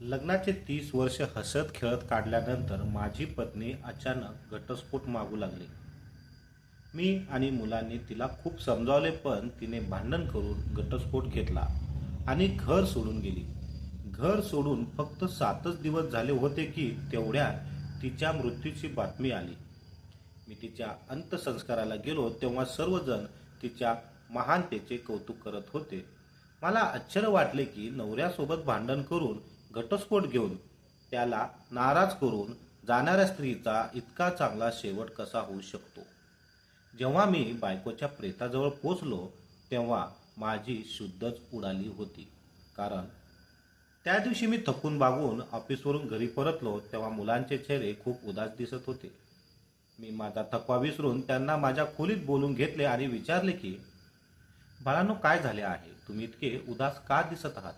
लग्नाचे तीस वर्ष हसत खेळत काढल्यानंतर माझी पत्नी अचानक घटस्फोट मागू लागली. मी आणि मुलांनी तिला खूप समजावले पण तिने भांडण करून घटस्फोट घेतला आणि घर सोडून गेली. घर सोडून फक्त सातच दिवस झाले होते की तेवढ्या तिच्या मृत्यूची बातमी आली. मी तिच्या अंत्यसंस्काराला गेलो तेव्हा सर्वजण तिच्या महानतेचे कौतुक करत होते. मला आश्चर्य वाटले की नवऱ्यासोबत भांडण करून घटस्फोट घेऊन त्याला नाराज करून जाणाऱ्या स्त्रीचा इतका चांगला शेवट कसा होऊ शकतो? जेव्हा मी बायकोच्या प्रेताजवळ पोचलो तेव्हा माझी शुद्धच उडाली होती. कारण त्या दिवशी मी थकून बागून ऑफिसवरून घरी परतलो तेव्हा मुलांचे चेहरे खूप उदास दिसत होते. मी माझा थकवा विसरून त्यांना माझ्या खोलीत बोलून घेतले आणि विचारले की बाळांनो काय झाले आहे? तुम्ही इतके उदास का दिसत आहात?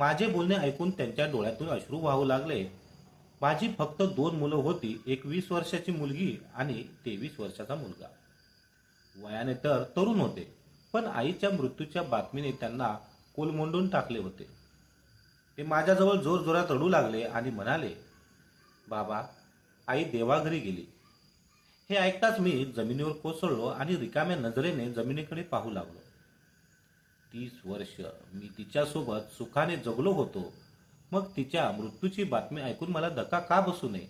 माझे बोलणे ऐकून त्यांच्या डोळ्यातून अश्रू वाहू लागले. माझी फक्त दोन मुलं होती एक वीस वर्षाची मुलगी आणि तेवीस वर्षाचा मुलगा. वयाने तर तरुण होते पण आईच्या मृत्यूच्या बातमीने त्यांना कोलमोंडून टाकले होते. ते माझ्याजवळ जोरजोरात रडू लागले आणि म्हणाले बाबा आई देवाघरी गेली. हे ऐकताच मी जमिनीवर कोसळलो आणि रिकाम्या नजरेने जमिनीकडे पाहू लागलो. तीस वर्ष मी तिच्यासोबत सुखाने जगलो होतो. मग तिच्या मृत्यूची बातमी ऐकून मला धक्का का बसू नये?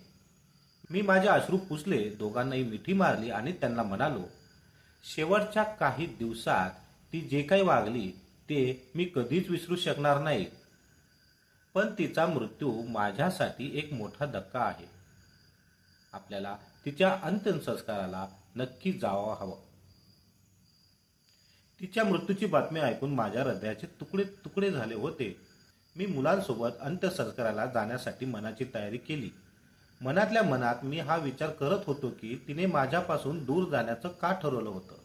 मी माझे अश्रू पुसले दोघांनाही मिठी मारली आणि त्यांना म्हणालो शेवटच्या काही दिवसात ती जे काही वागली ते मी कधीच विसरू शकणार नाही. पण तिचा मृत्यू माझ्यासाठी एक मोठा धक्का आहे. आपल्याला तिच्या अंत्यसंस्काराला नक्की जावं हवं. तिच्या मृत्यूची बातमी ऐकून माझ्या हृदयाचे तुकडे तुकडे झाले होते. मी मुलांसोबत अंत्यसंस्काराला जाण्यासाठी मनाची तयारी केली. मनातल्या मनात मी हा विचार करत होतो की तिने माझ्यापासून दूर जाण्याचं का ठरवलं होतं?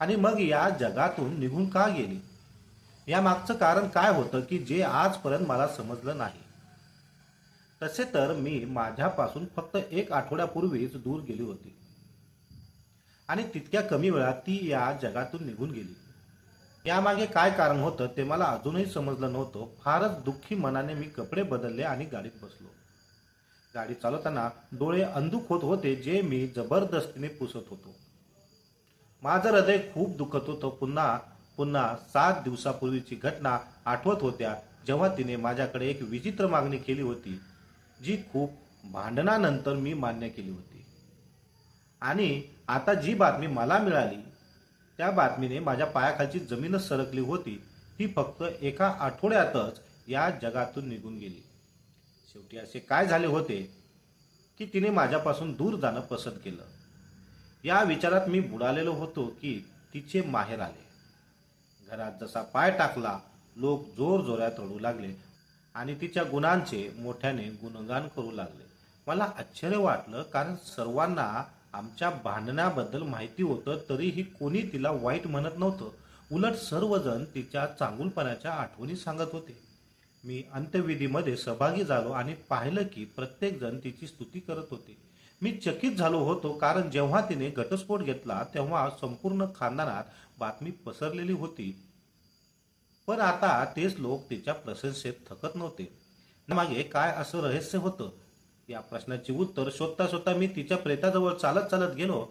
आणि मग या जगातून निघून का गेली? या मागचं कारण काय होतं की जे आजपर्यंत मला समजलं नाही. तसे तर मी माझ्यापासून फक्त एक आठवड्यापूर्वीच दूर गेली होती. आणि तितक्या कमी वेळात ती या जगातून निघून गेली. यामागे काय कारण होतं ते मला अजूनही समजलं नव्हतं. फारच दुःखी मनाने मी कपडे बदलले आणि गाडीत बसलो. गाडी चालवताना डोळे अंधुक होत होते जे मी जबरदस्तीने पुसत होतो. माझं हृदय खूप दुखत होतं. पुन्हा पुन्हा सात दिवसापूर्वीची घटना आठवत होत्या जेव्हा तिने माझ्याकडे एक विचित्र मागणी केली होती जी खूप भांडणानंतर मी मान्य केली होती. आणि आता जी बातमी मला मिळाली त्या बातमीने माझ्या पायाखालची जमीनच सरकली होती. ती फक्त एका आठवड्यातच या जगातून निघून गेली. शेवटी असे काय झाले होते की तिने माझ्यापासून दूर जाणं पसंत केलं. या विचारात मी बुडालेलो होतो की तिचे माहेर आले. घरात जसा पाय टाकला लोक जोर जोरात रडू लागले आणि तिच्या गुणांचे मोठ्याने गुणगान करू लागले. मला आश्चर्य वाटलं कारण सर्वांना आमच्या भांडण्याबद्दल माहिती होतं तरीही कोणी तिला वाईट म्हणत नव्हतं. उलट सर्वजण तिच्या चांगुलपणाच्या आठवणी सांगत होते. मी अंत्यविधीमध्ये सहभागी झालो आणि पाहिलं की प्रत्येकजण तिची स्तुती करत होते. मी चकित झालो होतो कारण जेव्हा तिने घटस्फोट घेतला तेव्हा संपूर्ण खानदानात बातमी पसरलेली होती. पण आता तेच लोक तिच्या प्रशंसेत थकत नव्हते. मागे काय असं रहस्य होतं? या प्रश्नाची उत्तर शोधता शोधता मी तिच्या प्रेताजवळ चालत चालत गेलो.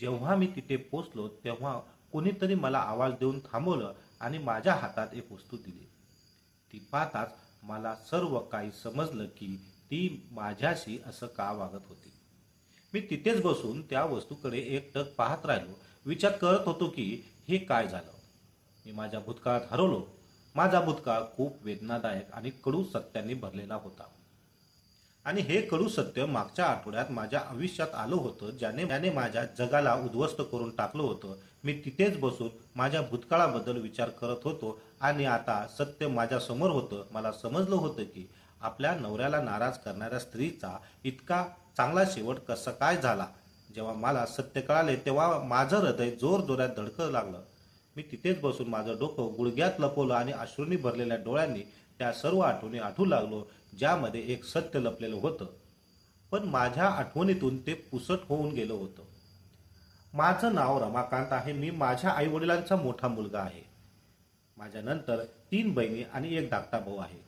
जेव्हा मी तिथे पोचलो तेव्हा कोणीतरी मला आवाज देऊन थांबवलं आणि माझ्या हातात एक वस्तू दिली. ती पाहताच मला सर्व काही समजलं की ती माझ्याशी असं का वागत होती. मी तिथेच बसून त्या वस्तूकडे एकटक पाहत राहिलो. विचार करत होतो की हे काय झालं? मी माझ्या भूतकाळात हरवलो. माझा भूतकाळ खूप वेदनादायक आणि कडू सत्याने भरलेला होता. आणि हे कडू सत्य मागच्या आठवड्यात माझ्या आयुष्यात आलं होतं ज्याने त्याने माझ्या जगाला उद्ध्वस्त करून टाकलं होतं. मी तिथेच बसून माझ्या भूतकाळाबद्दल विचार करत होतो आणि आता सत्य माझ्यासमोर होतं. मला समजलं होतं की आपल्या नवऱ्याला नाराज करणाऱ्या स्त्रीचा इतका चांगला शेवट कसा काय झाला? जेव्हा मला सत्य कळाले तेव्हा माझं हृदय जोर जोरात धडकं लागलं. मी तिथेच बसून माझं डोकं गुडघ्यात लपवलं आणि अश्रूंनी भरलेल्या डोळ्यांनी त्या सर्व आठवणी आठवू लागलो. ज्यामध्ये एक सत्य लपलेलं होतं. पण माझ्या आठवणीतून ते पुसट होऊन गेलं होतं. माझं नाव रमाकांत आहे. मी माझ्या आईवडिलांचा मोठा मुलगा आहे. माझ्यानंतर तीन बहिणी आणि एक धाकटा भाऊ आहे.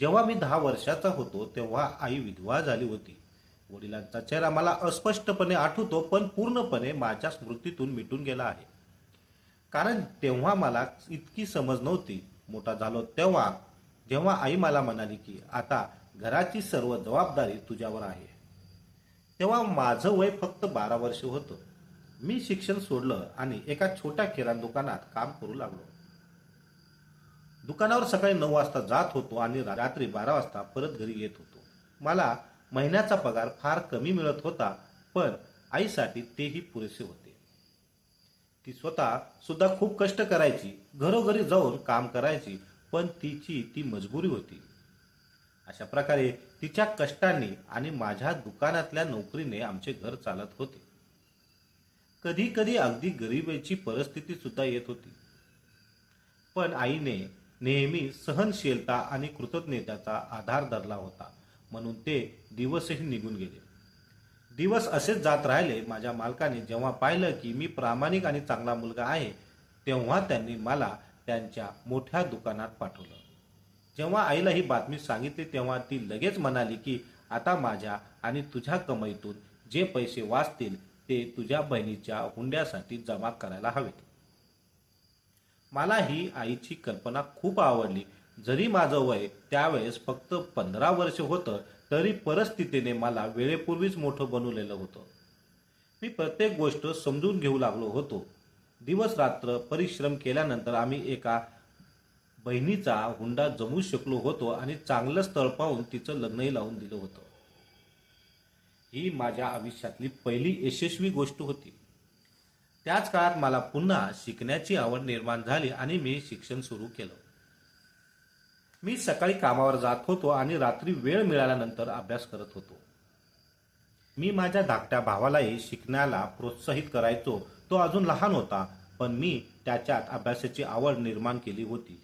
जेव्हा मी दहा वर्षाचा होतो तेव्हा आई विधवा झाली होती. वडिलांचा चेहरा मला अस्पष्टपणे आठवतो पण पूर्णपणे माझ्या स्मृतीतून मिटून गेला आहे. कारण तेव्हा मला इतकी समज नव्हती. मोठा झालो तेव्हा तेव्हा आई मला म्हणाली की आता घराची सर्व जबाबदारी तुझ्यावर आहे. तेव्हा माझं वय फक्त बारा वर्ष होतं. मी शिक्षण सोडलं आणि एका छोट्या किराणा दुकानात काम करू लागलो. दुकानावर सकाळी नऊ वाजता जात होतो आणि रात्री बारा वाजता परत घरी येत होतो. मला महिन्याचा पगार फार कमी मिळत होता पण आईसाठी तेही पुरेसे होते. ती स्वतः सुद्धा खूप कष्ट करायची घरोघरी जाऊन काम करायची पण तिची ती मजबुरी होती. अशा प्रकारे तिच्या कष्टांनी आणि माझ्या दुकानातल्या नोकरीने आमचे घर चालत होते. कधी कधी अगदी गरिबीची परिस्थिती सुद्धा येत होती. पण आईने नेहमी सहनशीलता आणि कृतज्ञतेचा आधार धरला होता. म्हणून ते दिवसही निघून गेले. दिवस असेच जात राहिले माझ्या मालकाने जेव्हा पाहिलं की मी प्रामाणिक आणि चांगला मुलगा आहे तेव्हा त्यांनी मला त्यांच्या मोठ्या दुकानात पाठवलं. जेव्हा आईला ही बातमी सांगितली तेव्हा ती लगेच म्हणाली की आता माझ्या आणि तुझ्या कमाईतून जे पैसे वाचतील ते तुझ्या बहिणीच्या हुंड्यासाठी जमा करायला हवेत. मला ही आईची कल्पना खूप आवडली. जरी माझं वय त्यावेळेस फक्त पंधरा वर्ष होतं तरी परिस्थितीने मला वेळेपूर्वीच मोठं बनवलेलं होतं. मी प्रत्येक गोष्ट समजून घेऊ लागलो होतो. दिवस रात्र परिश्रम केल्यानंतर आम्ही एका बहिणीचा हुंडा जमवू शकलो होतो आणि चांगलं स्थळ पाहून तिचं लग्नही लावून दिलं होतं. ही माझ्या आयुष्यातली पहिली यशस्वी गोष्ट होती. त्याच काळात मला पुन्हा शिकण्याची आवड निर्माण झाली आणि मी शिक्षण सुरू केलं. मी सकाळी कामावर जात होतो आणि रात्री वेळ मिळाल्यानंतर अभ्यास करत होतो. मी माझ्या धाकट्या भावालाही शिकण्याला प्रोत्साहित करायचो तो अजून लहान होता पण मी त्याच्यात अभ्यासाची आवड निर्माण केली होती.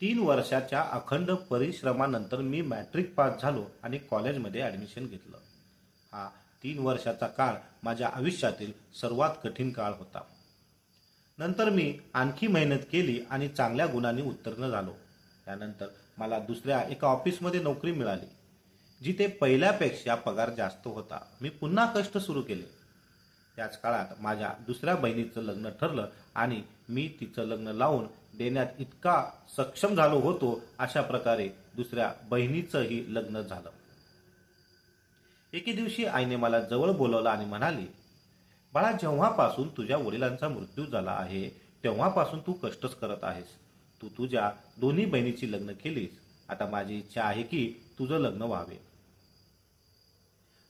तीन वर्षाच्या अखंड परिश्रमानंतर मी मॅट्रिक पास झालो आणि कॉलेजमध्ये ॲडमिशन घेतलं. हा तीन वर्षाचा काळ माझ्या आयुष्यातील सर्वात कठीण काळ होता. नंतर मी आणखी मेहनत केली आणि चांगल्या गुणांनी उत्तीर्ण झालो. त्यानंतर मला दुसऱ्या एका ऑफिसमध्ये नोकरी मिळाली जिथे पहिल्यापेक्षा पगार जास्त होता. मी पुन्हा कष्ट सुरू केले. त्याच काळात माझ्या दुसऱ्या बहिणीचं लग्न ठरलं आणि मी तिचं लग्न लावून देण्यात इतका सक्षम झालो होतो अशा प्रकारे दुसऱ्या बहिणीचंही लग्न झालं. एके दिवशी आईने मला जवळ बोलवलं आणि म्हणाली बाळा जेव्हापासून तुझ्या वडिलांचा मृत्यू झाला आहे तेव्हापासून तू कष्टच करत आहेस. तू तुझ्या दोन्ही बहिणीची लग्न केलीस. आता माझी इच्छा आहे की तुझं लग्न व्हावे.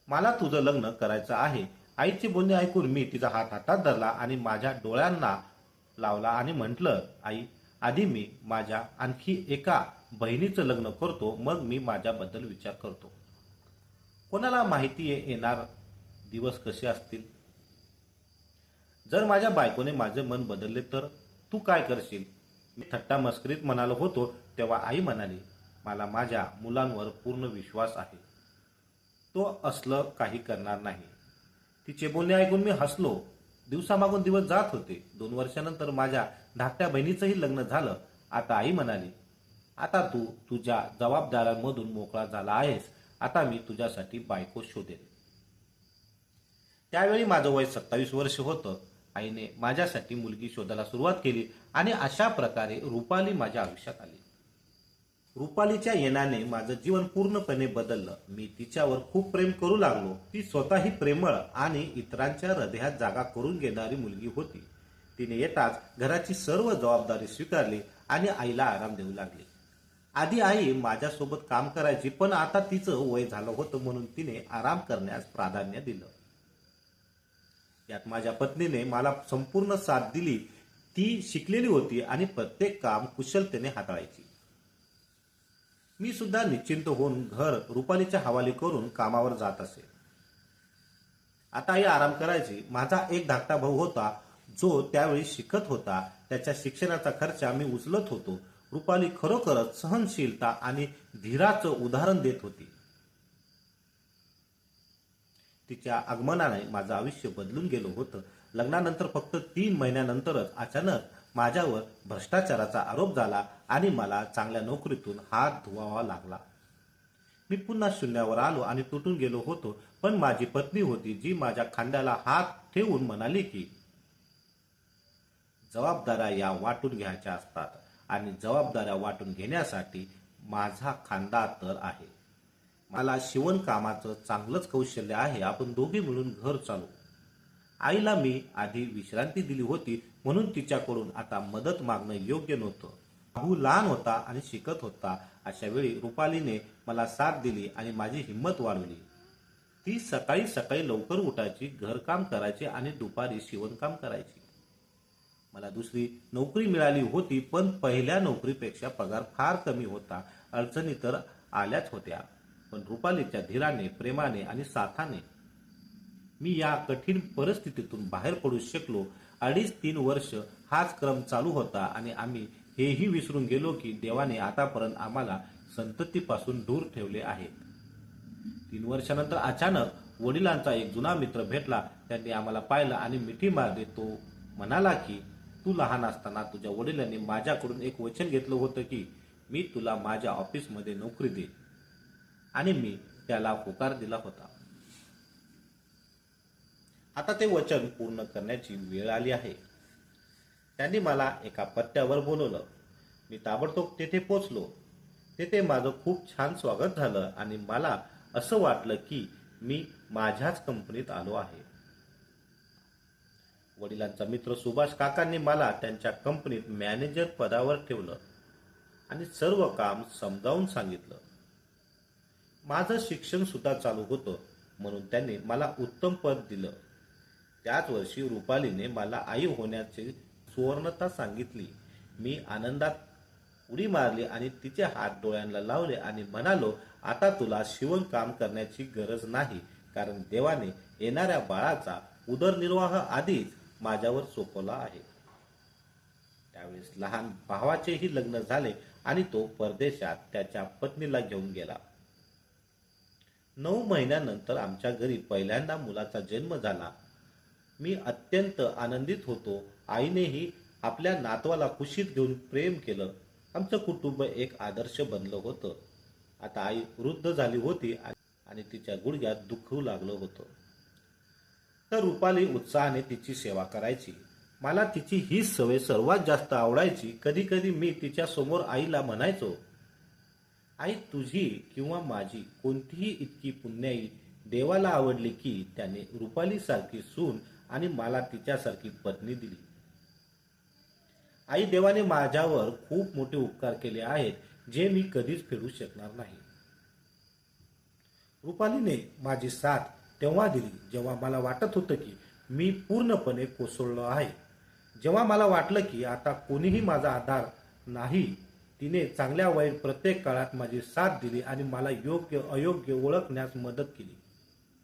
मला तुझं लग्न करायचं आहे आईचे बोलणे ऐकून मी तिचा हात हातात धरला आणि माझ्या डोळ्यांना लावला आणि म्हटलं आई आधी मी माझ्या आणखी एका बहिणीचं लग्न करतो मग मी माझ्याबद्दल विचार करतो. कोणाला माहिती आहे येणार दिवस कसे असतील? जर माझ्या बायकोने माझे मन बदलले तर तू काय करशील? मी थट्टा मस्करीत म्हणालो होतो तेव्हा आई म्हणाली मला माझ्या मुलांवर पूर्ण विश्वास आहे. तो असलं काही करणार नाही. तिचे बोलणे ऐकून मी हसलो. दिवसामागून दिवस जात होते. दोन वर्षानंतर माझ्या धाकट्या बहिणीचंही लग्न झालं. आता आई म्हणाली आता तू तुझ्या जबाबदाऱ्यांमधून मोकळा झाला आहेस. आता मी तुझ्यासाठी बायको शोधेन. त्यावेळी माझं वय सत्तावीस वर्ष होतं. आईने माझ्यासाठी मुलगी शोधायला सुरुवात केली आणि अशा प्रकारे रुपाली माझ्या आयुष्यात आली. रुपालीच्या येण्याने माझं जीवन पूर्णपणे बदललं. मी तिच्यावर खूप प्रेम करू लागलो. ती स्वतःही प्रेमळ आणि इतरांच्या हृदयात जागा करून घेणारी मुलगी होती. तिने येताच घराची सर्व जबाबदारी स्वीकारली आणि आईला आराम देऊ लागली. आधी आई माझ्यासोबत काम करायची पण आता तिचं वय झालं होतं म्हणून तिने आराम करण्यास प्राधान्य दिलं. यात माझ्या पत्नीने मला संपूर्ण साथ दिली. ती शिकलेली होती आणि प्रत्येक काम कुशलतेने हाताळायची. मी सुद्धा निश्चिंत होऊन घर रुपालीच्या हवाली करून कामावर जात असे. आता आई आराम करायची. माझा एक धाकटा भाऊ होता जो त्यावेळी शिकत होता. त्याच्या शिक्षणाचा खर्च मी उचलत होतो. रुपाली खरोखरच सहनशीलता आणि धीराचं उदाहरण देत होती. तिच्या आगमनाने माझं आयुष्य बदलून गेलं होतं. लग्नानंतर फक्त तीन महिन्यानंतरच अचानक माझ्यावर भ्रष्टाचाराचा आरोप झाला आणि मला चांगल्या नोकरीतून हात धुवावा लागला. मी पुन्हा शून्यावर आलो आणि तुटून गेलो होतो पण माझी पत्नी होती जी माझ्या खांद्याला हात ठेवून म्हणाली की जबाबदाऱ्या या वाटून घ्यायच्या असतात आणि जबाबदाऱ्या वाटून घेण्यासाठी माझा खांदा तर आहे. मला शिवणकामाचं चांगलंच कौशल्य आहे आपण दोघे मिळून घर चालू. आईला मी आधी विश्रांती दिली होती म्हणून तिच्याकडून आता मदत मागणं योग्य नव्हतं. भाऊ लहान होता आणि शिकत होता. अशा वेळी रुपालीने मला साथ दिली आणि माझी हिंमत वाढवली. ती सकाळी सकाळी लवकर उठायची घरकाम करायची आणि दुपारी शिवणकाम करायची. मला दुसरी नोकरी मिळाली होती पण पहिल्या नोकरीपेक्षा पगार फार कमी होता. अडचणी तर आल्याच होत्या. पण रुपालीच्या धीराने प्रेमाने आणि साथाने मी या कठीण परिस्थितीतून बाहेर पडू शकलो. अडीच तीन वर्ष हाच क्रम चालू होता आणि आम्ही हेही विसरून गेलो की देवाने आतापर्यंत आम्हाला संततीपासून दूर ठेवले आहे. तीन वर्षानंतर अचानक वडिलांचा एक जुना मित्र भेटला. त्यांनी आम्हाला पाहिलं आणि मिठी मारली. तो म्हणाला की तू लहान असताना तुझ्या वडिलांनी माझ्याकडून एक वचन घेतलं होतं की मी तुला माझ्या ऑफिसमध्ये नोकरी देईन आणि मी त्याला होकार दिला होता. आता ते वचन पूर्ण करण्याची वेळ आली आहे. त्यांनी मला एका पत्त्यावर बोलवलं. मी ताबडतोब तेथे पोचलो. तेथे माझं खूप छान स्वागत झालं आणि मला असं वाटलं की मी माझ्याच कंपनीत आलो आहे. वडिलांचा मित्र सुभाष काकांनी मला त्यांच्या कंपनीत मॅनेजर पदावर ठेवलं आणि सर्व काम समजावून सांगितलं. माझं शिक्षण सुद्धा चालू होतं म्हणून त्यांनी मला उत्तम पद दिलं. त्याच वर्षी रुपालीने मला आई होण्याची सुवर्णता सांगितली. मी आनंदात उडी मारली आणि तिचे हात डोळ्यांना लावले आणि म्हणालो आता तुला शिवण काम करण्याची गरज नाही कारण देवाने येणाऱ्या बाळाचा उदरनिर्वाह आधीच माझ्यावर सोपवला आहे. त्यावेळेस लहान भावाचेही लग्न झाले आणि तो परदेशात त्याच्या पत्नीला घेऊन गेला. नऊ महिन्यानंतर आमच्या घरी पहिल्यांदा मुलाचा जन्म झाला. मी अत्यंत आनंदित होतो. आईनेही आपल्या नातवाला कुशीत घेऊन प्रेम केलं. आमचं कुटुंब एक आदर्श बनलं होतं. आता आई वृद्ध झाली होती आणि तिच्या गुडघ्यात दुखू लागलं होतं. तर रुपाली उत्साहाने तिची सेवा करायची. मला तिची ही सवय सर्वात जास्त आवडायची. कधी कधी मी तिच्या समोर आईला म्हणायचो आई तुझी किंवा माझी कोणतीही इतकी पुण्याई देवाला आवडली की त्याने रुपाली सारखी सून आणि मला तिच्यासारखी पत्नी दिली. आई देवाने माझ्यावर खूप मोठे उपकार केले आहेत जे मी कधीच फेडू शकणार नाही. रुपालीने माझी साथ तेव्हा दिली जेव्हा मला वाटत होतं की मी पूर्णपणे कोसळलो आहे. जेव्हा मला वाटलं की आता कोणीही माझा आधार नाही तिने चांगल्या वाईट प्रत्येक काळात माझी साथ दिली आणि मला योग्य अयोग्य ओळखण्यास मदत केली.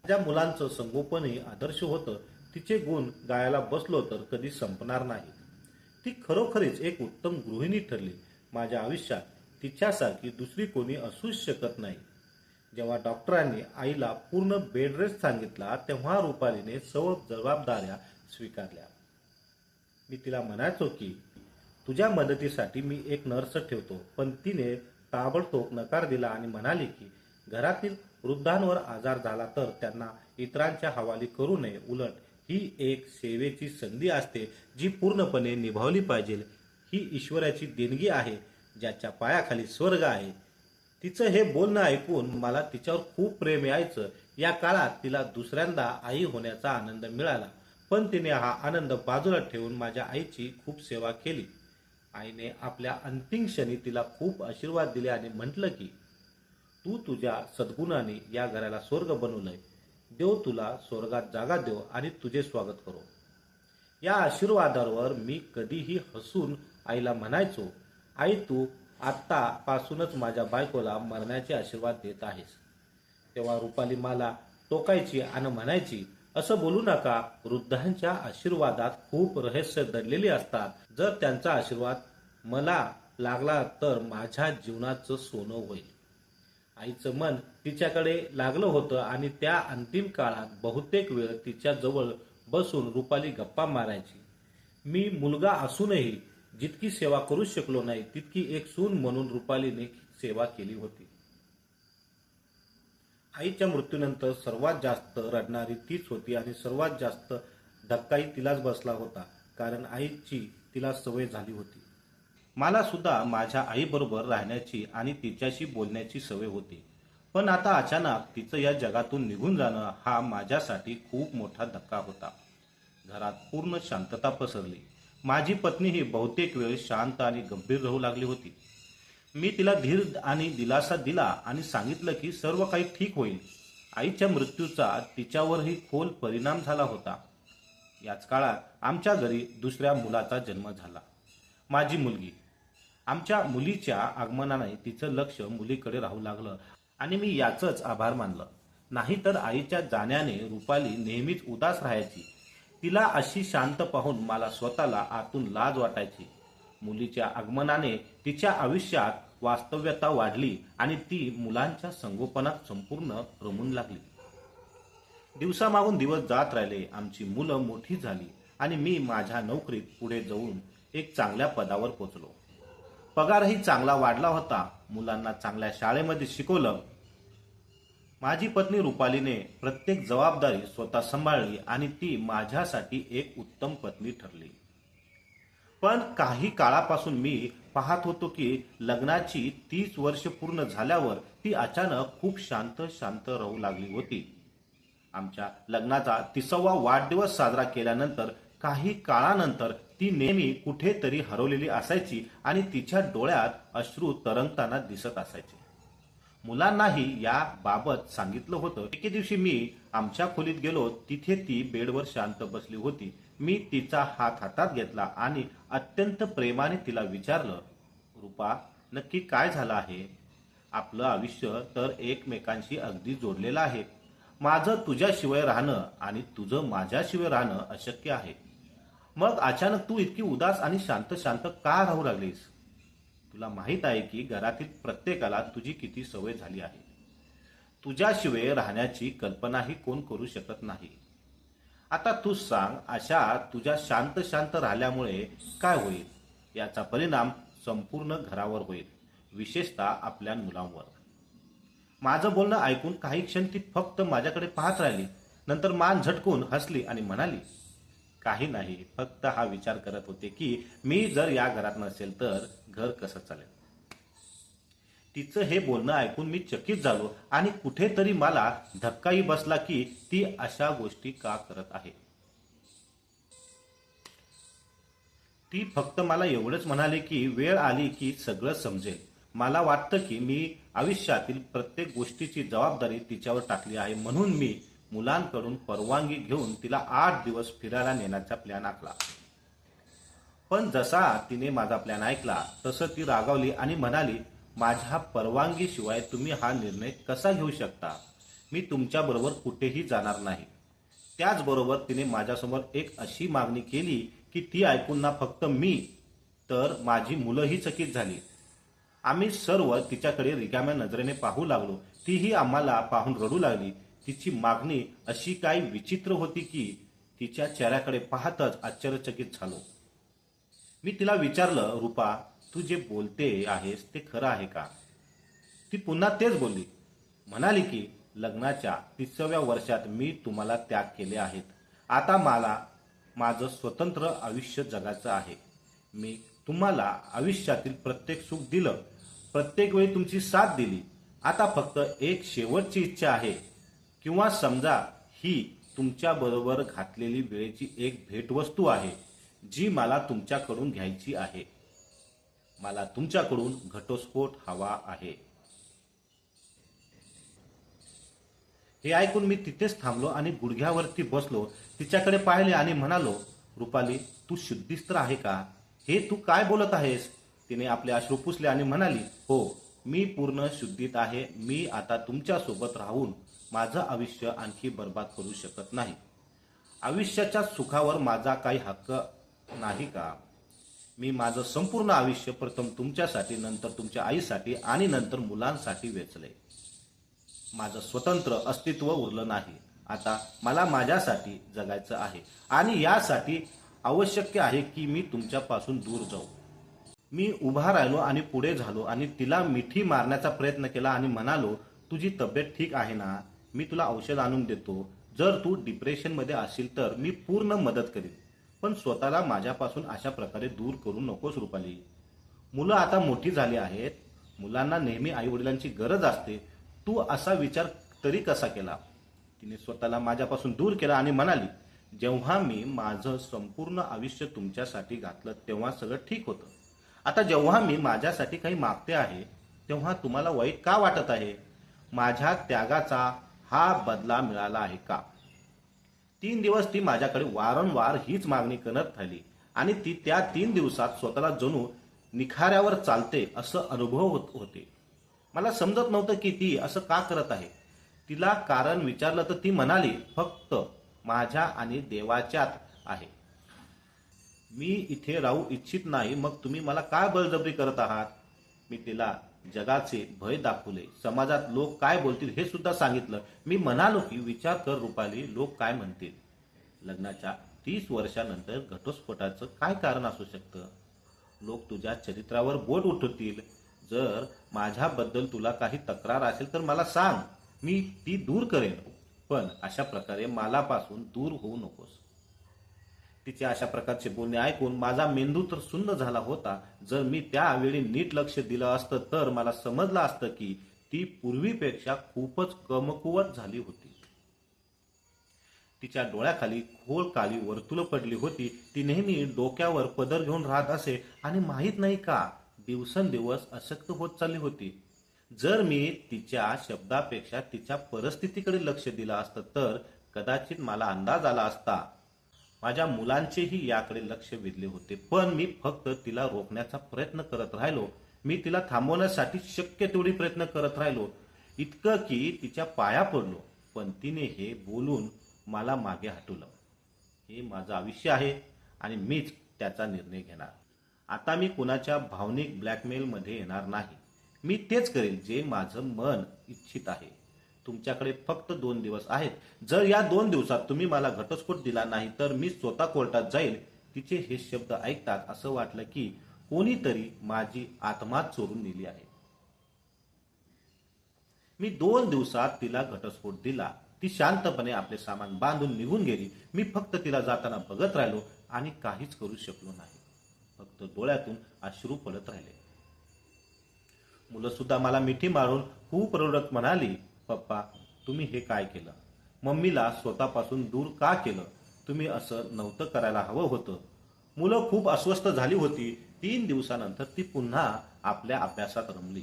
माझ्या मुलांचं संगोपनही आदर्श होतं तिचे गुण गायला बसलो तर कधी संपणार नाही. ती खरोखरीच एक उत्तम गृहिणी ठरली. माझ्या आयुष्यात तिच्यासारखी दुसरी कोणी असूच शकत नाही. जेव्हा डॉक्टरांनी आईला पूर्ण बेडरेस्ट सांगितला तेव्हा रुपालीने सर्व जबाबदाऱ्या स्वीकारल्या. मी तिला म्हणायचो की तुझ्या मदतीसाठी मी एक नर्स ठेवतो. पण तिने ताबडतोब नकार दिला आणि म्हणाली की घरातील वृद्धांवर आजार झाला तर त्यांना इतरांच्या हवाली करू नये उलट ही एक सेवेची संधी असते जी पूर्णपणे निभावली पाहिजे. ही ईश्वराची देणगी आहे ज्याच्या पायाखाली स्वर्ग आहे. तिचं हे बोलणं ऐकून मला तिच्यावर खूप प्रेम यायचं. या काळात तिला दुसऱ्यांदा आई होण्याचा आनंद मिळाला. पण तिने हा आनंद बाजूला ठेवून माझ्या आईची खूप सेवा केली. आईने आपल्या अंतिम क्षणी तिला खूप आशीर्वाद दिले आणि म्हटलं की तू तुझ्या सद्गुणाने या घराला स्वर्ग बनवलंय. देव तुला स्वर्गात जागा देव आणि तुझे स्वागत करो. या आशीर्वादावर मी कधीही हसून आईला म्हणायचो आई तू आत्तापासूनच माझ्या बायकोला मरण्याचे आशीर्वाद देत आहेस. तेव्हा रुपाली मला टोकायची आणि म्हणायची असं बोलू नका वृद्धांच्या आशीर्वादात खूप रहस्य दडलेली असतात. जर त्यांचा आशीर्वाद मला लागला तर माझ्या जीवनाचं सोनं होईल. आईचं मन तिच्याकडे लागलं होतं आणि त्या अंतिम काळात बहुतेक वेळ तिच्या जवळ बसून रुपाली गप्पा मारायची. मी मुलगा असूनही जितकी सेवा करू शकलो नाही तितकी एक सून म्हणून रुपालीने सेवा केली होती. आईच्या मृत्यूनंतर सर्वात जास्त रडणारी तीच होती आणि सर्वात जास्त धक्काही तिलाच बसला होता कारण आईची तिला सवय झाली होती. मला सुद्धा माझ्या आईबरोबर राहण्याची आणि तिच्याशी बोलण्याची सवय होती. पण आता अचानक तिचं या जगातून निघून जाणं हा माझ्यासाठी खूप मोठा धक्का होता. घरात पूर्ण शांतता पसरली. माझी पत्नी ही बहुतेक वेळ शांत आणि गंभीर राहू लागली होती. मी तिला धीर आणि दिलासा दिला आणि सांगितलं की सर्व काही ठीक होईल. आईच्या मृत्यूचा तिच्यावरही खोल परिणाम झाला होता. याच काळात आमच्या घरी दुसऱ्या मुलाचा जन्म झाला. माझी मुलगी. आमच्या मुलीच्या आगमनाने तिचं लक्ष मुलीकडे राहू लागलं. आणि मी याचंच आभार मानलं. नाहीतर आईच्या जाण्याने रुपाली नेहमीच उदास राहायची. तिला अशी शांत पाहून मला स्वतःला आतून लाज वाटायची. मुलीच्या आगमनाने तिच्या आयुष्यात वास्तव्यता वाढली आणि ती मुलांच्या संगोपनात संपूर्ण रमून लागली. दिवसामागून दिवस जात राहिले आमची मुलं मोठी झाली आणि मी माझ्या नोकरीत पुढे जाऊन एक चांगल्या पदावर पोचलो. पगारही चांगला वाढला होता. मुलांना चांगल्या शाळेमध्ये शिकवलं. माझी पत्नी रुपालीने प्रत्येक जबाबदारी स्वतः सांभाळली आणि ती माझ्यासाठी एक उत्तम पत्नी ठरली. पण काही काळापासून मी पाहत होतो की लग्नाची तीस वर्ष पूर्ण झाल्यावर ती अचानक खूप शांत शांत राहू लागली होती. आमच्या लग्नाचा तिसावा वाढदिवस साजरा केल्यानंतर काही काळानंतर ती नेहमी कुठेतरी हरवलेली असायची आणि तिच्या डोळ्यात अश्रू तरंगताना दिसत असायचे. मुलांनाही या बाबत सांगितलं होतं. एके दिवशी मी आमच्या खोलीत गेलो तिथे ती बेडवर शांत बसली होती. मी तिचा हात हातात घेतला आणि अत्यंत प्रेमाने तिला विचारलं रुपा नक्की काय झालं आहे? आपलं आयुष्य तर एकमेकांशी अगदी जोडलेलं आहे. माझं तुझ्याशिवाय राहणं आणि तुझं माझ्याशिवाय राहणं अशक्य आहे. मग अचानक तू इतकी उदास आणि शांत शांत का राहू लागलीस? तुला माहीत आहे की घरातील प्रत्येकाला तुझी किती सवय झाली आहे. तुझ्याशिवाय राहण्याची कल्पनाही कोण करू शकत नाही. आता तू सांग अशा तुझ्या शांत शांत राहिल्यामुळे काय होईल? याचा परिणाम संपूर्ण घरावर होईल विशेषतः आपल्या मुलांवर. माझं बोलणं ऐकून काही क्षण ती फक्त माझ्याकडे पाहत राहिली. नंतर मान झटकून हसली आणि म्हणाली काही नाही. फक्त हा विचार करत होते की मी जर या घरात नसेल तर घर कसं चालेल? तिचं हे बोलणं ऐकून मी चकित झालो आणि कुठेतरी मला धक्काही बसला की ती अशा गोष्टी का करत आहे? ती फक्त मला एवढंच म्हणाले की वेळ आली की सगळं समजेल. मला वाटतं की मी आयुष्यातील प्रत्येक गोष्टीची जबाबदारी तिच्यावर टाकली आहे म्हणून मी मुलांकडून परवानगी घेऊन तिला आठ दिवस फिरायला नेण्याचा प्लॅन आखला. पण जसा तिने माझा प्लॅन ऐकला तसं ती रागावली आणि म्हणाली माझ्या परवानगीशिवाय तुम्ही हा निर्णय कसा घेऊ शकता? मी तुमच्याबरोबर कुठेही जाणार नाही. त्याचबरोबर तिने माझ्यासमोर एक अशी मागणी केली की ती ऐकून ना फक्त मी तर माझी मुलंही चकित झाली. आम्ही सर्व तिच्याकडे रिकाम्या नजरेने पाहू लागलो. तीही आम्हाला पाहून रडू लागली. तिची मागणी अशी काही विचित्र होती की तिच्या चेहऱ्याकडे पाहतच आश्चर्यचकित झालो. मी तिला विचारलं रुपा तू जे बोलते आहेस ते खरं आहे का? ती पुन्हा तेच बोलली. म्हणाली की लग्नाच्या तिसव्या वर्षात मी तुम्हाला त्याग केले आहेत. आता मला माझं स्वतंत्र आयुष्य जगायचं आहे. मी तुम्हाला आयुष्यातील प्रत्येक सुख दिलं. प्रत्येक वेळी तुमची साथ दिली. आता फक्त एक शेवटची इच्छा आहे. किंवा समजा ही तुमच्याबरोबर घातलेली वेळेची एक भेटवस्तू आहे जी मला तुमच्याकडून घ्यायची आहे. मला तुमच्याकडून घटस्फोट हवा आहे. हे ऐकून मी तिथेच थांबलो आणि गुडघ्यावरती बसलो तिच्याकडे पाहिले आणि म्हणालो रुपाली तू शुद्धिस्त्र आहे का? हे तू काय बोलत आहेस? तिने आपले अश्रू पुसले आणि म्हणाली हो मी पूर्ण शुद्धीत आहे. मी आता तुमच्यासोबत राहून माझं आयुष्य आणखी बर्बाद करू शकत नाही. आयुष्याच्या सुखावर माझा काही हक्क नाही का? मी माझं संपूर्ण आयुष्य प्रथम तुमच्यासाठी नंतर तुमच्या आईसाठी आणि नंतर मुलांसाठी वेचले. माझं स्वतंत्र अस्तित्व उरलं नाही. आता मला माझ्यासाठी जगायचं आहे आणि यासाठी आवश्यक आहे की मी तुमच्यापासून दूर जाऊ. मी उभा राहिलो आणि पुढे झालो आणि तिला मिठी मारण्याचा प्रयत्न केला आणि म्हणालो तुझी तब्येत ठीक आहे ना? मी तुला औषध आणून देतो. जर तू डिप्रेशनमध्ये असेल तर मी पूर्ण मदत करीन. पण स्वतःला माझ्यापासून अशा प्रकारे दूर करू नकोस रुपाली. मुलं आता मोठी झाली आहेत. मुलांना नेहमी आईवडिलांची गरज असते. तू असा विचार तरी कसा केला? तिने स्वतःला माझ्यापासून दूर केला आणि म्हणाली जेव्हा मी माझं संपूर्ण आयुष्य तुमच्यासाठी घातलं तेव्हा सगळं ठीक होतं. आता जेव्हा मी माझ्यासाठी काही मागते आहे तेव्हा तुम्हाला वाईट का वाटत आहे? माझ्या त्यागाचा हा बदला मिळाला आहे का? तीन दिवस ती माझ्याकडे वारंवार हीच मागणी करत राहिली आणि ती त्या तीन दिवसात स्वतःला जणू निखाऱ्यावर चालते असं अनुभव होत होते. मला समजत नव्हतं की ती असं का करत आहे. तिला कारण विचारलं तर ती म्हणाली फक्त माझ्या आणि देवाच्यात आहे. मी इथे राहू इच्छित नाही. मग तुम्ही मला काय बळजबरी करत आहात? मी तिला जगाचे भय दाखवले. समाजात लोक काय बोलतील हे सुद्धा सांगितलं. मी म्हणालो की विचार कर रुपाली लोक काय म्हणतील? लग्नाच्या तीस वर्षानंतर घटस्फोटाचं काय कारण असू शकतं? लोक तुझ्या चरित्रावर बोट उठवतील जर माझ्याबद्दल तुला काही तक्रार असेल तर मला सांग. मी ती दूर करेन. पण अशा प्रकारे मालापासून दूर होऊ नकोस. तिचे अशा प्रकारचे बोलणे ऐकून माझा मेंदू तर सुन्न झाला होता. जर मी त्यावेळी नीट लक्ष दिलं असतं तर मला समजलं असतं की ती पूर्वीपेक्षा खूपच कमकुवत झाली होती. तिच्या डोळ्याखाली खोल काली वर्तुळ पडली होती. ती नेहमी डोक्यावर पदर घेऊन राहत असे आणि माहीत नाही का दिवसेंदिवस अशक्त होत चालली होती. जर मी तिच्या शब्दापेक्षा तिच्या परिस्थितीकडे लक्ष दिलं असतं तर कदाचित मला अंदाज आला असता माझ्या मुलांचेही याकडे लक्ष वेधले होते. पण मी फक्त तिला रोखण्याचा प्रयत्न करत राहिलो. मी तिला थांबवण्यासाठी शक्य तेवढी प्रयत्न करत राहिलो. इतकं की तिच्या पाया पडलो. पण तिने हे बोलून मला मागे हटवलं. हे माझं आयुष्य आहे आणि मीच त्याचा निर्णय घेणार. आता मी कुणाच्या भावनिक ब्लॅकमेलमध्ये येणार नाही. मी तेच करेल जे माझं मन इच्छित आहे. तुमच्याकडे फक्त दोन दिवस आहेत. जर या दोन दिवसात तुम्ही मला घटस्फोट दिला नाही तर मी स्वतः कोर्टात जाईल. तिचे हे शब्द ऐकतात असं वाटलं की कोणीतरी माझी आत्मा चोरून नेली आहे. मी दोन दिवसात तिला घटस्फोट दिला. ती शांतपणे आपले सामान बांधून निघून गेली. मी फक्त तिला जाताना बघत राहिलो आणि काहीच करू शकलो नाही. फक्त डोळ्यातून अश्रू पडत राहिले. मुलं सुद्धा मला मिठी मारून खूप रडत म्हणाली पप्पा तुम्ही हे काय केलं? मम्मीला स्वतःपासून दूर का केलं? तुम्ही असं नव्हतं करायला हवं होतं. मुलं खूप अस्वस्थ झाली होती. तीन दिवसानंतर ती पुन्हा आपल्या अभ्यासात रमली.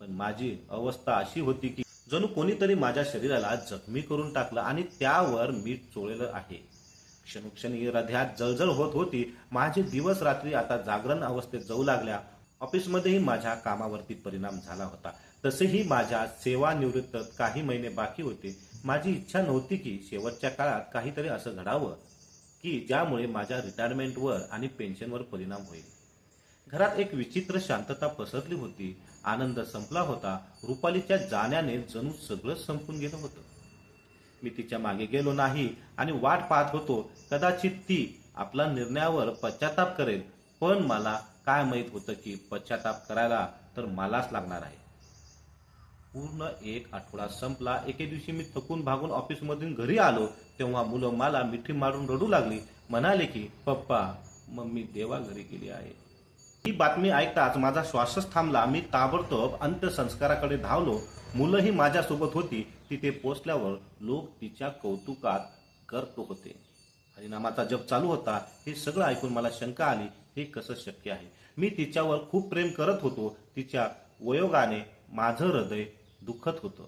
पण माझी अवस्था अशी होती की जणू कोणीतरी माझ्या शरीराला जखमी करून टाकलं आणि त्यावर मीठ चोळलेलं आहे. क्षणोक्षणी हृदयात जळजळ होत होती. माझे दिवस रात्री आता जागरण अवस्थेत जाऊ लागल्या. ऑफिसमध्येही माझ्या कामावरती परिणाम झाला होता. तसेही माझ्या सेवानिवृत्त काही महिने बाकी होते. माझी इच्छा नव्हती की शेवटच्या काळात काहीतरी असं घडावं की ज्यामुळे माझ्या रिटायरमेंटवर आणि पेन्शनवर परिणाम होईल. घरात एक विचित्र शांतता पसरली होती. आनंद संपला होता. रुपालीच्या जाण्याने जणू सगळं संपून गेलं होतं. मी तिच्यामागे गेलो नाही आणि वाट पाहत होतो. कदाचित ती आपला निर्णयावर पश्चाताप करेल. पण मला काय माहीत होतं की पश्चाताप करायला तर मलाच लागणार आहे. पूर्ण एक आठवडा संपला. एके दिवशी मी थकून भागून ऑफिसमधून घरी आलो. तेव्हा मुलं मला मिठी मारून रडू लागली. म्हणाले की पप्पा मम्मी देवा घरी गेली आहे. ही बातमी ऐकताच माझा श्वासच थांबला. मी ताबडतोब अंत्यसंस्काराकडे धावलो. मुलंही माझ्यासोबत होती. तिथे पोचल्यावर लोक तिच्या कौतुकात करतो होते. हरिनामाचा जप चालू होता. हे सगळं ऐकून मला शंका आली. हे कसं शक्य आहे? मी तिच्यावर खूप प्रेम करत होतो. तिच्या वयोगाने माझं हृदय दुःखत होतं.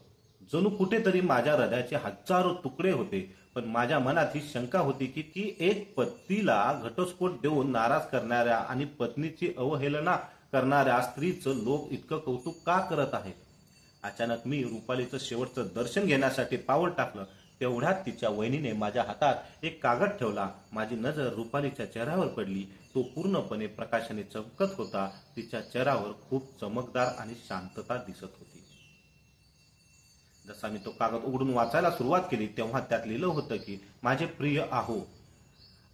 जणू कुठेतरी माझ्या हृदयाचे हजारो तुकडे होते पण माझ्या मनात ही शंका होती की ती एक पत्नीला घटस्फोट देऊन नाराज करणाऱ्या आणि पत्नीची अवहेलना करणाऱ्या स्त्रीचं लोक इतकं कौतुक का करत आहेत अचानक मी रुपालीचं शेवटचं दर्शन घेण्यासाठी पाऊल टाकलं. तेवढ्यात तिच्या वहिनीने माझ्या हातात एक कागद ठेवला. माझी नजर रुपालीच्या चेहऱ्यावर पडली. तो पूर्णपणे प्रकाशाने चमकत होता. तिच्या चेहऱ्यावर खूप चमकदार आणि शांतता दिसत होती. जसा मी तो कागद उघडून वाचायला सुरुवात केली तेव्हा त्यात लिहिलं होतं की माझे प्रिय आहो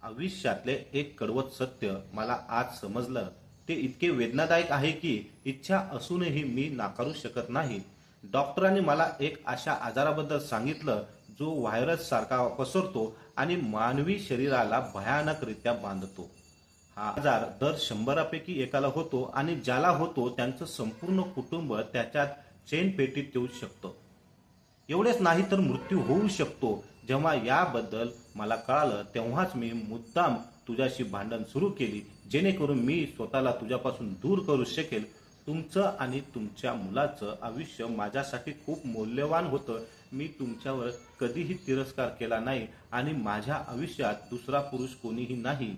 आयुष्यातले एक कडवत सत्य मला आज समजलं. ते इतके वेदनादायक आहे की इच्छा असूनही मी नाकारू शकत नाही. डॉक्टरांनी मला एक अशा आजाराबद्दल सांगितलं जो व्हायरस सारखा पसरतो आणि मानवी शरीराला भयानकरित्या बांधतो. हा आजार दर शंभरापैकी एकाला होतो आणि ज्याला होतो त्यांचं संपूर्ण कुटुंब त्याच्यात चेन पेटीत येऊ शकतं. एवढेच नाही तर मृत्यू होऊ शकतो. जेव्हा याबद्दल मला कळालं तेव्हाच मी मुद्दाम तुझ्याशी भांडण सुरू केली. जेणेकरून मी स्वतःला तुझ्यापासून दूर करू शकेल. तुमचं आणि तुमच्या मुलाचं आयुष्य माझ्यासाठी खूप मौल्यवान होतं. मी तुमच्यावर कधीही तिरस्कार केला नाही आणि माझ्या आयुष्यात दुसरा पुरुष कोणीही नाही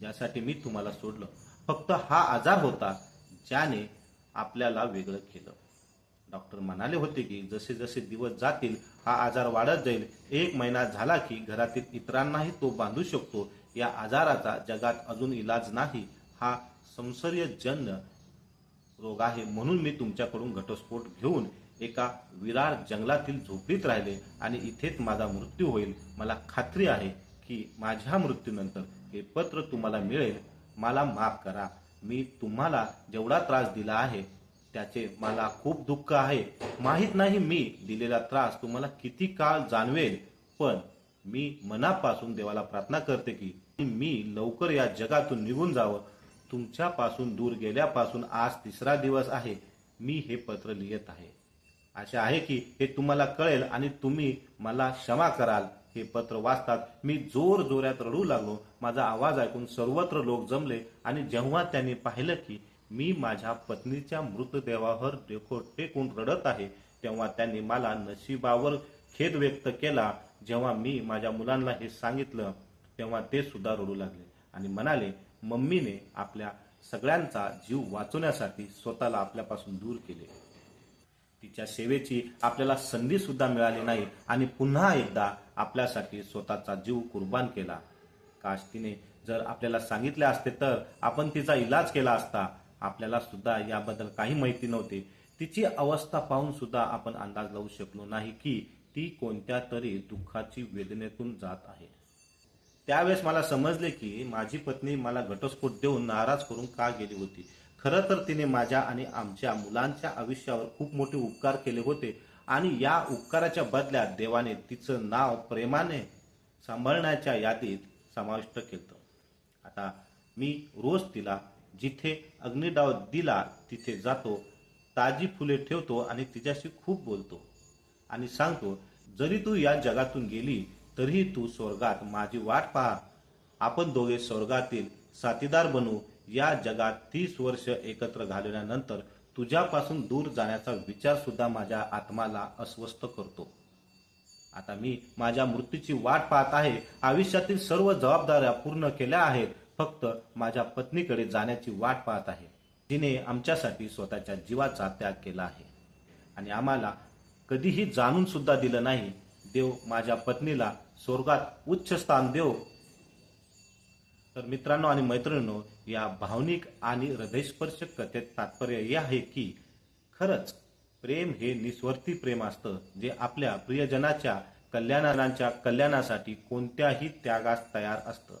ज्यासाठी मी तुम्हाला सोडलं. फक्त हा आजार होता ज्याने आपल्याला वेगळं केलं. डॉक्टर म्हणाले होते की जसे जसे दिवस जातील हा आजार वाढत जाईल. एक महिना झाला की घरातील इतरांनाही तो बांधू शकतो. या आजाराचा जगात अजून इलाज नाही. हा संसर्गजन्य रोग आहे म्हणून मी तुमच्याकडून घटस्फोट घेऊन एका विरार जंगलातील झोपडीत राहिले आणि इथेच माझा मृत्यू होईल. मला खात्री आहे की माझ्या मृत्यूनंतर हे पत्र तुम्हाला मिळेल. मला माफ करा. मी तुम्हाला जेवढा त्रास दिला आहे त्याचे मला खूप दुःख आहे. माहीत नाही मी दिलेला त्रास तुम्हाला किती काळ जाणवेल पण मी मनापासून देवाला प्रार्थना करते की मी लवकर या जगातून निघून जावं. तुमच्यापासून दूर गेल्यापासून आज तिसरा दिवस आहे. मी हे पत्र लिहित आहे. आशा आहे की हे तुम्हाला कळेल आणि तुम्ही मला क्षमा कराल. हे पत्र वाचतात मी जोर जोरात रडू लागलो. माझा आवाज ऐकून सर्वत्र लोक जमले आणि जेव्हा त्यांनी पाहिलं की मी माझ्या पत्नीच्या मृतदेवावर देखो टेकून रडत आहे तेव्हा त्यांनी मला नशिबावर खेद व्यक्त केला. जेव्हा मी माझ्या मुलांना हे सांगितलं तेव्हा ते सुद्धा रडू लागले आणि म्हणाले मम्मीने आपल्या सगळ्यांचा जीव वाचवण्यासाठी स्वतःला आपल्यापासून दूर केले. तिच्या सेवेची आपल्याला संधी सुद्धा मिळाली नाही आणि पुन्हा एकदा आपल्यासाठी स्वतःचा जीव कुर्बान केला. काश तिने जर आपल्याला सांगितले असते तर आपण तिचा इलाज केला असता. आपल्याला सुद्धा याबद्दल काही माहिती नव्हती. तिची अवस्था पाहून सुद्धा आपण अंदाज लावू शकलो नाही की ती कोणत्या तरी दुःखाची वेदनेतून जात आहे. त्यावेळेस मला समजले की माझी पत्नी मला घटस्फोट देऊन नाराज करून का गेली होती. खरं तर तिने माझ्या आणि आमच्या मुलांच्या आयुष्यावर खूप मोठे उपकार केले होते आणि या उपकाराच्या बदल्यात देवाने तिचं नाव प्रेमाने सांभाळण्याच्या यादीत समाविष्ट केलं. आता मी रोज तिला जिथे अग्निडाव दिला तिथे जातो ताजी फुले ठेवतो आणि तिच्याशी खूप बोलतो. आणि सांगतो जरी तू या जगातून गेली तरीही तू स्वर्गात माझी वाट पहा. आपण दोघे स्वर्गातील साथीदार बनू. या जगात तीस वर्ष एकत्र घालवल्यानंतर तुझ्यापासून दूर जाण्याचा विचार सुद्धा माझ्या आत्माला अस्वस्थ करतो. आता मी माझ्या मृत्यूची वाट पाहत आहे. आयुष्यातील सर्व जबाबदाऱ्या पूर्ण केल्या आहेत. फक्त माझ्या पत्नीकडे जाण्याची वाट पाहत आहे. तिने आमच्यासाठी स्वतःच्या जीवाचा त्याग केला आहे. आणि आम्हाला कधीही जाणून सुद्धा दिलं नाही देव माझ्या पत्नीला स्वर्गात उच्च स्थान देव. तर मित्रांनो आणि मैत्रिणींनो या भावनिक आणि हृदयस्पर्शक कथेत तात्पर्य हे आहे की खरंच प्रेम हे निस्वर्थी प्रेम असतं जे आपल्या प्रियजनाच्या कल्याणाच्या कल्याणासाठी कोणत्याही त्यागास तयार असतं.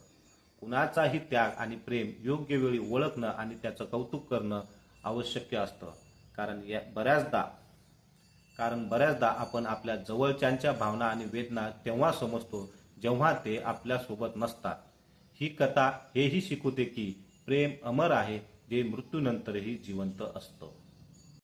कुणाचाही त्याग आणि प्रेम योग्य वेळी ओळखणं आणि त्याचं कौतुक करणं आवश्यक असतं. कारण या बऱ्याचदा कारण बऱ्याचदा आपण आपल्या जवळच्यांच्या भावना आणि वेदना तेव्हा समजतो जेव्हा ते आपल्यासोबत नसतात. ही कथा हेही शिकवते की प्रेम अमर आहे जे मृत्यूनंतरही जिवंत असतं.